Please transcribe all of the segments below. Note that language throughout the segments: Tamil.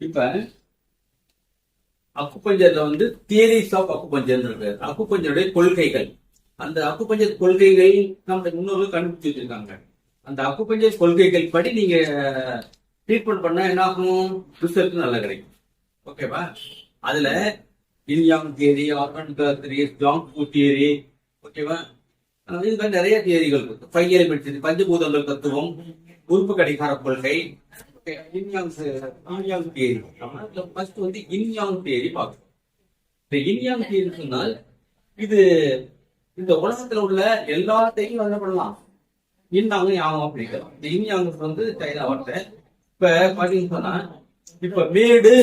இப்ப அக்குப்பஞ்சர்ல வந்து தியரிஸ் ஆஃப் அக்குப்பஞ்சர் இருக்கு அக்குப்பஞ்சருடைய கொள்கைகள். அந்த அக்குப்பஞ்சர் கொள்கைகள் நம்ம முன்னோர்கள் கண்டுபிடிச்சு வச்சிருக்காங்க. அந்த அக்குப்பஞ்சர் கொள்கைகள் படி நீங்க ட்ரீட்மெண்ட் பண்ணா என்ன ஆகும்? ரிசல்ட் நல்லா கிடைக்கும். ஓகேவா அதுல yin yang theory organ theory zang theory ஓகேவா அஹ் இது மாதிரி நிறைய தியரிகள் இருக்கு. ஃபைவ் எலிமெண்ட்ஸ் பஞ்சபூதங்கள் தத்துவம் உறுப்பு கடிகார கொள்கை இன்யாங் தியரி ஃபர்ஸ்ட் வந்து இன்யாங் தியரி பார்க்கணும் இந்த இன்யாங் தியரி சொன்னால் இது இந்த உலகத்துல உள்ள எல்லாத்தையும் என்ன பண்ணலாம் இன்னாங்க யாகம் அப்படிங்கிறோம் இந்த இன்யாங் வந்து சைனா வார்த்தை இப்ப பாத்தீங்கன்னு சொன்னா இப்ப மேடு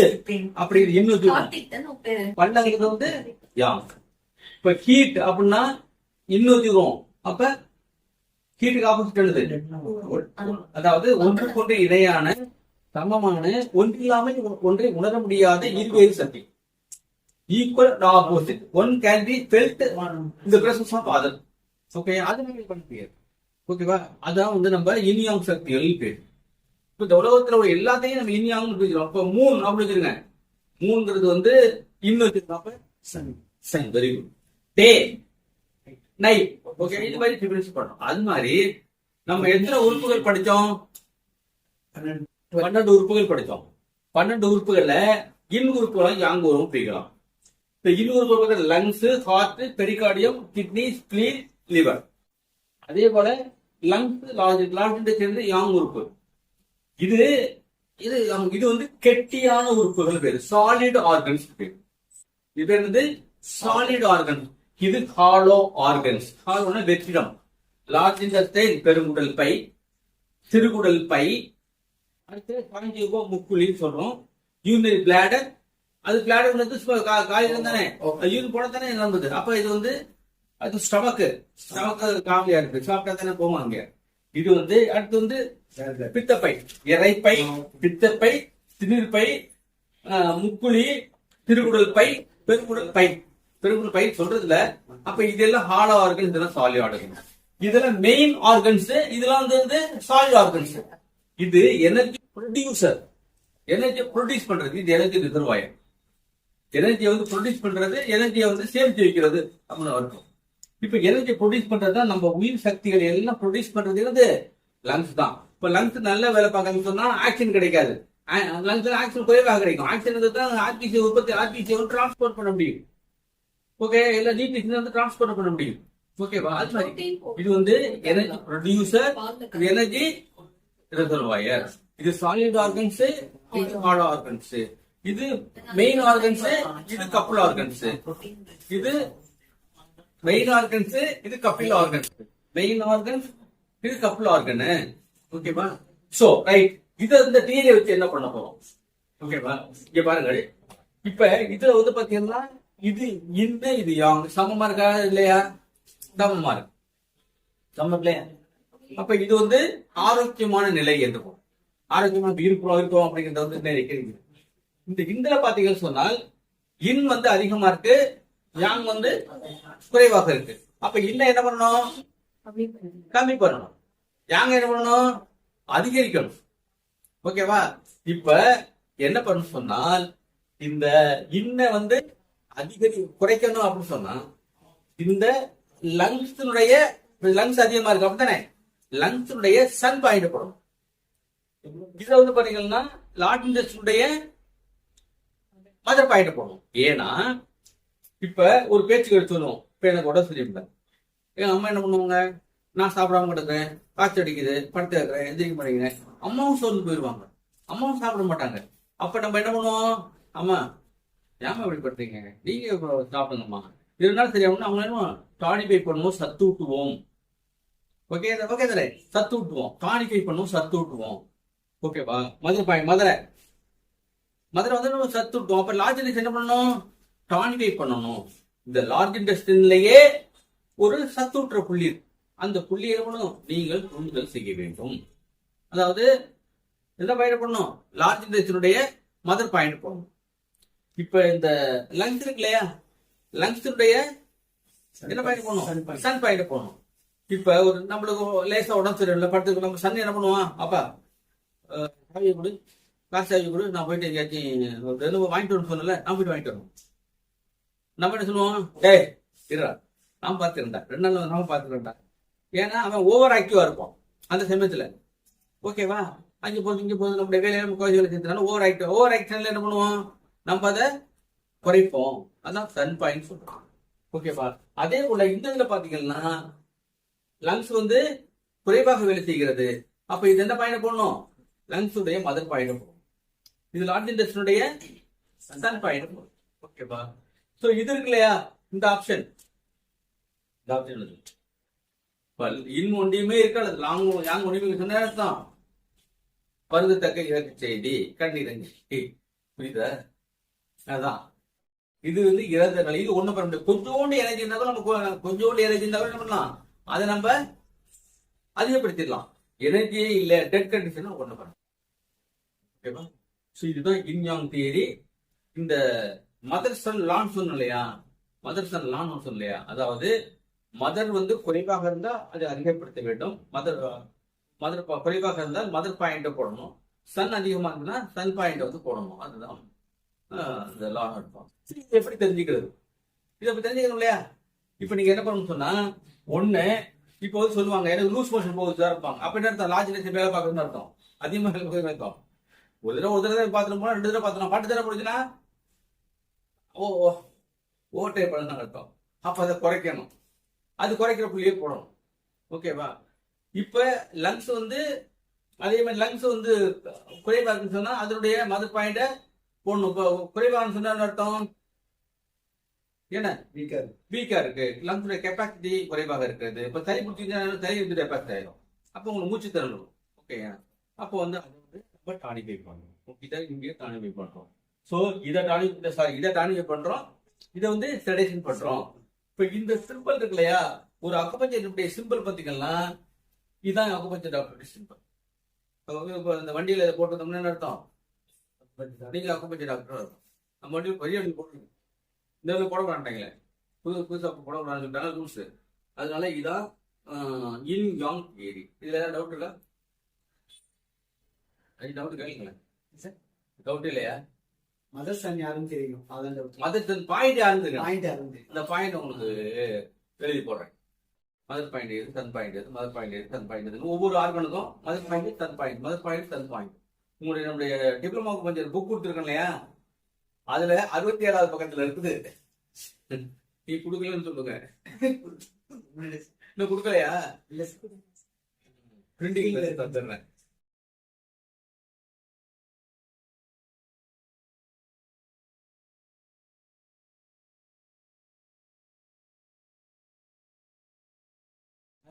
அப்படி இன்னும் கார்த்திக் வந்து யாங் இப்ப ஹீட் அப்படின்னா இன்னொரு யுகம் அப்ப ஹீட்டுக்கு ஆப்போசிட் எழுது அதாவது ஒன்றுக்கொன்று இணையான சமமான ஒன்றில்லாமல் ஒன்றை உணர முடியாத இருவேறு சக்தி. Equal opposite one can be felt இந்த பிரசன்ஸ் ஆஃப் அதர் ஓகே அது நம்ம பண்ண முடியாது. ஓகேவா அதான் வந்து நம்ம இனியாங் சக்திகள் பேர். இப்போ இந்த உலகத்துல உள்ள எல்லாத்தையும் நம்ம இனியாங்னு பிரிக்கிறோம். அப்போ மூன் அப்படிங்கிறங்க வச்சிருங்க. வந்து இன்னும் வச்சிருக்காப்ப sun sun very good day night okay இது மாதிரி டிஃபரன்ஸ் பண்ணோம் அது மாதிரி நம்ம எத்தனை உறுப்புகள் படித்தோம்? பன்னெண்டு உறுப்புகள் படித்தோம். பன்னெண்டு உறுப்புகள்ல இன் உறுப்புகளும் யாங் உறுப்பும் பிரிக்கலாம். இந்த இன் உறுப்புகள் lungs heart pericardium kidney spleen liver அதே போல லங்ஸ் லார்ஜ் லார்ஜ் சேர்ந்து யாங் உறுப்பு. இது இது இது வந்து கெட்டியான உறுப்புகள் பேரு. சாலிட் ஆர்கன்ஸ் பேரு. இது பேர் வந்து சாலிட் ஆர்கன் இது ஹாலோ ஆர்கன்ஸ் ஹாலோனா வெற்றிடம். லார்ஜ் இன்டஸ்டைன் பெருங்குடல் பை சிறுகுடல் பை அடுத்து காஞ்சியோ முக்குழின்னு சொல்றோம். யூரினரி பிளாடர் அது பிளாடர் வந்து காலிடம் தானே. யூரின் போட தானே நடந்தது அப்ப இது வந்து அது ஸ்டமக்கு ஸ்டமக்கு காமெடியா இருக்கு. சாப்பிட்டா தானே போவோம் அங்க. இது வந்து அடுத்து வந்து பித்தப்பை. இறைப்பை பித்தப்பை திணிர்பை முக்குழி திருகுடல் பை பெருங்குடல் பை பெருங்குடல் பை சொல்றதுல அப்ப இதெல்லாம் ஹாலோ ஆர்கன்ஸ் இதெல்லாம் சாலி ஆர்கன்ஸ் இதெல்லாம் மெயின் ஆர்கன்ஸ் இதெல்லாம் வந்து வந்து சாலிட் ஆர்கன்ஸ் இது எனர்ஜி ப்ரொடியூசர் எனர்ஜி ப்ரொடியூஸ் பண்றது இது எனர்ஜி ரிசர்வாயர் எனர்ஜியை வந்து ப்ரொடியூஸ் பண்றது எனர்ஜியை வந்து சேமிச்சு வைக்கிறது அப்படின்னு அர்த்தம். இப்ப எனர்ஜி ப்ரொடியூஸ் பண்றது தான் நம்ம உயிர் சக்திகள் எல்லாம் ப்ரொடியூஸ் பண்றது வந்து லங்ஸ் தான். இப்ப லங்ஸ் நல்ல வேலை பார்க்கணும்னு சொன்னா ஆக்சிஜன் கிடைக்காது. லங்ஸ்ல ஆக்சிஜன் குறைவாக கிடைக்கும். ஆக்சிஜன் தான் ஆர்டிசி உற்பத்தி ஆர்டிசி வந்து டிரான்ஸ்போர்ட் பண்ண முடியும். ஓகே இல்ல நீட் வந்து டிரான்ஸ்போர்ட் பண்ண முடியும். ஓகேவா அது மாதிரி. இது வந்து எனர்ஜி ப்ரொடியூசர் எனர்ஜி ரிசர்வாயர் இது சாலிட் ஆர்கன்ஸ் இது ஹார்ட் ஆர்கன்ஸ் இது மெயின் ஆர்கன்ஸ் இது கப்புள் ஆர்கன்ஸ் இது மெயின் ஆர்கன்ஸ் இது கப்பிள் ஆர்கன்ஸ் மெயின் ஆர்கன்ஸ் இது கப்புள் ஆர்கன் ஓகேவா சோ ரைட் இது இந்த டிஎன்ஏ வச்சு என்ன பண்ண போறோம்? ஓகேவா இங்க பாருங்கள். இப்ப இதுல வந்து பாத்தீங்கன்னா இது இந்த இது யாங் சமமா இருக்கா இல்லையா? சமமா இருக்கு. சமம் இல்லையா? அப்ப இது வந்து ஆரோக்கியமான நிலை என்று ஆரோக்கியமான ஆரோக்கியமா இருக்கிறோம் இருக்கிறோம் அப்படிங்கிறத வந்து நிலை இந்த இந்தில பாத்தீங்கன்னு சொன்னால் இன் வந்து அதிகமா இருக்கு யாங் வந்து குறைவாக இருக்கு. அப்ப இன்ன என்ன பண்ணணும்? கம்மி பண்ணணும். யாங்க என்ன பண்ணணும்? அதிகரிக்கணும். ஓகேவா? இப்ப என்ன பண்ணணும் சொன்னால் இந்த இன்ன வந்து அதிகரி குறைக்கணும் அப்படின்னு சொன்னா இந்த லங்ஸினுடைய லங்ஸ் அதிகமா இருக்கு அப்படித்தானே? லங்ஸினுடைய சன் பாயிண்ட் போடணும் இதுல வந்து பாத்தீங்கன்னா லார்ட் இண்டஸ்ட்ரியுடைய மதர் பாயிண்ட் போடணும் ஏன்னா இப்ப ஒரு பேச்சு எடுத்து சொல்லுவோம். இப்ப எனக்கு உடம்பு எங்க அம்மா என்ன பண்ணுவாங்க? நான் சாப்பிடாம கிடக்குறேன். காய்ச்சல் அடிக்குது. படுத்து இருக்கிறேன் எந்திரிக்க மாட்டேங்கிறேன் அம்மாவும் சோர்ந்து போயிடுவாங்க. அம்மாவும் சாப்பிட மாட்டாங்க. அப்ப நம்ம என்ன பண்ணுவோம்? அம்மா ஏமா இப்படி பண்றீங்க? நீங்க சாப்பிடுங்கம்மா. இருந்தாலும் சரியாகணும் அவங்க என்ன டானிஃபை பண்ணுவோம் சத்து ஊட்டுவோம். ஓகே ஓகே தானே சத்து ஊட்டுவோம். டானிஃபை பண்ணுவோம் சத்து ஊட்டுவோம். ஓகேவா மதுரை பாய் மதுரை. மதுரை வந்து நம்ம சத்து ஊட்டுவோம். அப்ப லார்ஜ் இண்டஸ்ட் என்ன பண்ணணும்? டானிஃபை பண்ணணும். இந்த லார்ஜ் இண்டஸ்ட்ரியிலேயே ஒரு சத்தூற்ற புள்ளி இருக்கு. அந்த புள்ளி என்ன பண்ணணும் நீங்கள் தூண்டுதல் செய்ய வேண்டும். அதாவது எந்த பாயிண்ட் பண்ணணும் லார்ஜ் இண்டஸ்ட்ரியுடைய மதர் பாயிண்ட் போடணும். இப்ப இந்த லங்ஸ் இருக்கு இல்லையா லங்ஸுடைய என்ன பாயிண்ட் போடணும்? சன் பாயிண்ட் போடணும். இப்ப ஒரு நம்மளுக்கு லேசா உடம்பு சரியில்லை படுத்துக்கு நம்ம சன் என்ன பண்ணுவான்? அப்பா சாவியை கொடு காசு சாவி கொடு நான் போயிட்டு எங்கேயாச்சும் ஒரு வாங்கிட்டு வரணும் சொன்னல நான் போயிட்டு வாங்கிட்டு வரணும். நம்ம என்ன சொல்லுவோம்? டேய் இருடா நான் பார்த்துருந்தா ரெண்டு நாள் நாம பார்த்துருந்தா ஏன்னா அவன் ஓவர் ஆக்டிவா இருப்பான் அந்த சமயத்துல. ஓகேவா அங்கே போகுது இங்கே போகுது நம்முடைய வேலையில நம்ம கோயில் வேலை செஞ்சதுனால ஓவர் ஆக்டிவ் ஓவர் ஆக்ஷன்ல என்ன பண்ணுவோம்? நம்ம அதை குறைப்போம். அதான் சன் பாயிண்ட் சொல்றோம் ஓகேவா அதே போல இந்த இதுல பாத்தீங்கன்னா லங்ஸ் வந்து குறைவாக வேலை செய்கிறது. அப்ப இது என்ன பயணம் போடணும்? லங்ஸ் உடைய மதர் பயணம் போடணும். இது லார்ஜ் இண்டஸ்ட்ரியுடைய சன் பயணம் ஓகேவா சோ இது இருக்கு இல்லையா? இந்த ஆப்ஷன் இந்த ஆப்ஷன் பல் இன் ஒன்றியுமே இருக்காது லாங் யாங் ஒன்றியுமே சொன்ன அர்த்தம். பருகத்தக்க இறக்கு செய்தி கண்ணீரஞ்சி புரியுதா? அதான். இது வந்து இறந்த நிலை இது ஒண்ணு பண்ண முடியாது கொஞ்சோண்டு எனர்ஜி இருந்தாலும் கூட நம்ம கொஞ்சோண்டு எனர்ஜி இருந்தாலும் என்ன பண்ணலாம்? அதை நம்ம அதிகப்படுத்திடலாம். எனர்ஜியே இல்ல டெட் கண்டிஷன் ஒண்ணு பண்ணலாம் ஓகேவா ஸோ இதுதான் இன்யாங் தியரி இந்த மதர் சன் லான் சொன்ன இல்லையா? மதர் சன் லான் சொன்ன இல்லையா? அதாவது மதர் வந்து குறைவாக இருந்தா அதை அதிகப்படுத்த வேண்டும். மதர் மதர் குறைவாக இருந்தால் மதர் பாயிண்ட போடணும். சன் அதிகமா இருந்தா சன் பாயிண்ட்டை வந்து போடணும். அதுதான் இந்த லா இது எப்படி தெரிஞ்சுக்கிறது? இதை தெரிஞ்சுக்கணும் இல்லையா? இப்போ நீங்க என்ன பண்ணணும்னு சொன்னா ஒண்ணு இப்போ வந்து சொல்லுவாங்க எனக்கு லூஸ் மோஷன் போகுது சார் இருப்பாங்க. அப்ப என்ன அர்த்தம்? லாஜ் நேச்சர் வேலை பார்க்கணும்னு அர்த்தம். அதிகமாக வேலை பார்க்கணும்னு அர்த்தம். ஒரு தடவை ஒரு தடவை பார்த்துட்டு போனா ரெண்டு தடவை பாத்திரம் பாட்டு தடவை முடிஞ்சுனா ஓ ஓ ஓட்டை பழம் அர்த்தம். அப்ப அதை குறைக்கணும். அது குறைக்கிற புள்ளியே போடணும் ஓகேவா இப்ப லங்ஸ் வந்து அதே மாதிரி லங்ஸ் வந்து குறைவாக இருக்குன்னு சொன்னா அதனுடைய மதர் பாயிண்ட போடணும். இப்போ குறைவாகன்னு சொன்னா என்ன அர்த்தம்? என்ன? வீக்கா இருக்கு வீக்கா இருக்கு. லங்ஸோட கெப்பாசிட்டி குறைவாக இருக்கிறது. இப்ப சளி பிடிச்சிங்கன்னா சளி வந்து டெபாசிட் ஆயிடும் அப்போ உங்களுக்கு மூச்சு திறனும் ஓகே அப்போ வந்து அதை வந்து நம்ம டானிஃபை பண்ணணும் இதை இங்கே டானிஃபை பண்றோம் ஸோ இதை டானி சாரி இதை டானிஃபை பண்றோம். இதை வந்து செடேஷன் பண்றோம். இப்போ இந்த சிம்பிள் இருக்கு இல்லையா? ஒரு அக்குபஞ்சருடைய சிம்பிள் பார்த்தீங்கன்னா இதுதான் அக்குபஞ்சர் டாக்டருடைய சிம்பிள் இப்போ இந்த வண்டியில என்ன அர்த்தம்? நீங்க அக்குபஞ்சர் டாக்டர் நம்ம வண்டியில் பெரிய வண்டி போட்டுருக்கோம். இந்த வண்டி போட மாட்டாங்களே. புது புதுசாக போட கூடாதுன்னு சொல்லிட்டாங்க ரூல்ஸ் அதனால இதான் இன் யாங் ஏரி. இதுல ஏதாவது டவுட் இருக்கா? அது டவுட் கேளுங்களேன். டவுட் இல்லையா? மதர் சன் யாருன்னு தெரியும். அதான் டவுட் மதர் பாயிண்ட் யாருன்னு பாயிண்ட் யாருன்னு அந்த பாயிண்ட் உங்களுக்கு எழுதி போடுறேன். மதர் பாயிண்ட் எது தன் பாயிண்ட் எது மதர் பாயிண்ட் எது தன் பாயிண்ட் எது ஒவ்வொரு ஆர்கனுக்கும் mother point son point mother point son point உங்களுடைய நம்முடைய டிப்ளமாவுக்கு கொஞ்சம் புக் கொடுத்துருக்கேன் இல்லையா? அதுல அறுபத்தி ஏழாவது பக்கத்துல இருக்குது. நீ கொடுக்கலன்னு சொல்லுங்க. இன்னும் கொடுக்கலையா. பிரிண்டிங் தந்துடுறேன்.